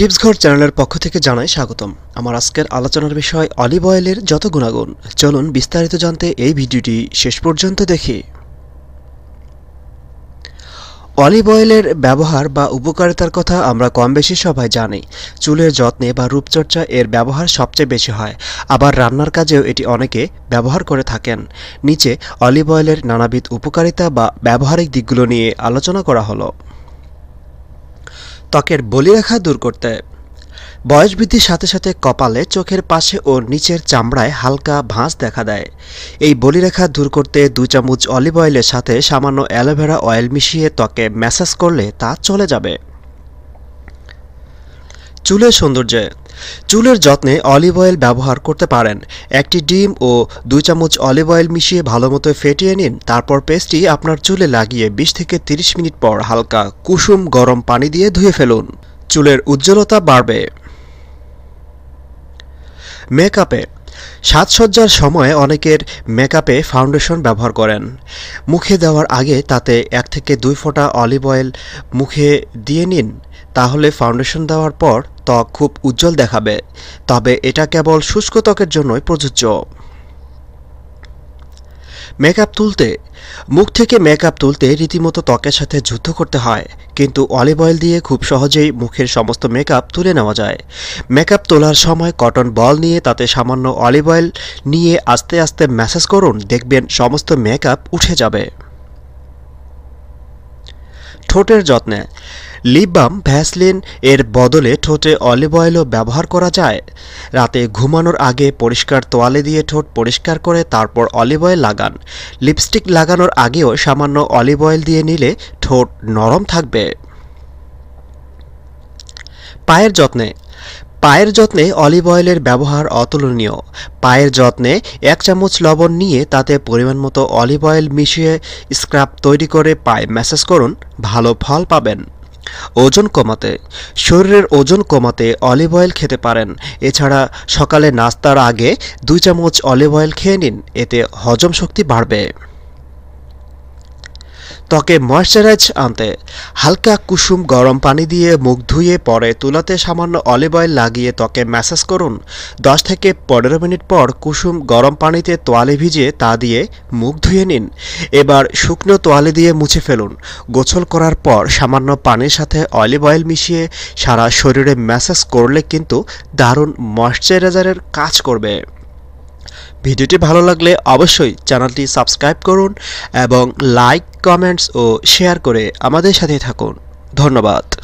Tips ঘর চ্যানেলের পক্ষ থেকে জানাই স্বাগতম। আমার আজকের আলোচনার বিষয় অলিভ অয়েলের যত গুণাগুণ। চলুন বিস্তারিত জানতে এই ভিডিওটি শেষ পর্যন্ত দেখি। অলিভ অয়েলের ব্যবহার বা উপকারিতার কথা আমরা কম বেশি সবাই জানি। চুলের যত্নে বা রূপচর্চা এর ব্যবহার সবচেয়ে বেশি হয়। আবার রান্নার কাজেও এটি অনেকে ব্যবহার করে থাকেন। নিচে অলিভ অয়েলের নানাবিধ উপকারিতা বা ব্যবহারিক দিকগুলো নিয়ে আলোচনা করা হলো। ত্বকের বলিরেখা দূর করতে। বয়স বৃদ্ধির সাথে সাথে কপালে, চোখের পাশে ও নিচের চামড়ায় হালকা ভাঁজ দেখা দেয়। এই বলিরেখা দূর করতে দু চামচ অলিভ অয়েলের সাথে সামান্য অ্যালোভেরা অয়েল মিশিয়ে ত্বকে ম্যাসাজ করলে তা চলে যাবে। চুলের সৌন্দর্যে চুলের যত্নে অলিভ অয়েল ব্যবহার করতে পারেন। একটি ডিম ও দুই চামচ অলিভ অয়েল মিশিয়ে ভালোমতো ফেটিয়ে নিন। তারপর পেস্টটি আপনার চুলে লাগিয়ে বিশ থেকে তিরিশ মিনিট পর হালকা কুসুম গরম পানি দিয়ে ধুয়ে ফেলুন। চুলের উজ্জ্বলতা বাড়বে। মেকআপে সাজসজ্জার সময় অনেকের মেকআপে ফাউন্ডেশন ব্যবহার করেন। মুখে দেওয়ার আগে তাতে এক থেকে দুই ফোঁটা অলিভ অয়েল মুখে দিয়ে নিন। তাহলে ফাউন্ডেশন দেওয়ার পর ত্বক খুব উজ্জ্বল দেখাবে, তবে এটা কেবল শুষ্ক ত্বকের জন্যই প্রযোজ্য। মেকআপ তুলতে, মুখ থেকে মেকআপ তুলতে রীতিমতো ত্বকের সাথে যুদ্ধ করতে হয়, কিন্তু অলিভ অয়েল দিয়ে খুব সহজেই মুখের সমস্ত মেকআপ তুলে নেওয়া যায়। মেকআপ তোলার সময় কটন বল নিয়ে তাতে সামান্য অলিভ অয়েল নিয়ে আস্তে আস্তে ম্যাসাজ করুন, দেখবেন সমস্ত মেকআপ উঠে যাবে। ঠোঁটের যত্নে। লিপ বাম ভ্যাসলিন এর বদলে ঠোঁটে অলিভ অয়েলও ব্যবহার করা যায়। রাতে ঘুমানোর আগে পরিষ্কার তোয়ালে দিয়ে ঠোঁট পরিষ্কার করে তারপর অলিভ অয়েল লাগান। লিপস্টিক লাগানোর আগেও সামান্য অলিভ অয়েল দিয়ে নিলে ঠোঁট নরম থাকবে। পায়ের যত্নে পায়ের যত্নে অলিভ অয়েলের ব্যবহার অতুলনীয়। পায়ের যত্নে এক চামচ লবণ নিয়ে তাতে পরিমাণ মতো অলিভ অয়েল মিশিয়ে স্ক্রাব তৈরি করে পায়ে ম্যাসাজ করুন, ভালো ফল পাবেন। ওজন কমাতে। শরীরের ওজন কমাতে অলিভ অয়েল খেতে পারেন। এছাড়া সকালে নাস্তার আগে দুই চামচ অলিভ অয়েল খেয়ে নিন, এতে হজম শক্তি বাড়বে। ত্বকে ময়শ্চারাইজ আনতে। হালকা কুসুম গরম পানি দিয়ে মুখ ধুয়ে পরে তুলাতে সামান্য অলিভ অয়েল লাগিয়ে ত্বকে ম্যাসাজ করুন। দশ থেকে পনেরো মিনিট পর কুসুম গরম পানিতে তোয়ালে ভিজিয়ে তা দিয়ে মুখ ধুয়ে নিন। এবার শুকনো তোয়ালে দিয়ে মুছে ফেলুন। গোছল করার পর সামান্য পানির সাথে অলিভ অয়েল মিশিয়ে সারা শরীরে ম্যাসাজ করলে কিন্তু দারুণ ময়শ্চারাইজারের কাজ করবে। ভিডিওটি ভালো লাগলে অবশ্যই চ্যানেলটি সাবস্ক্রাইব করুন এবং লাইক কমেন্টস ও শেয়ার করে আমাদের সাথে থাকুন। ধন্যবাদ।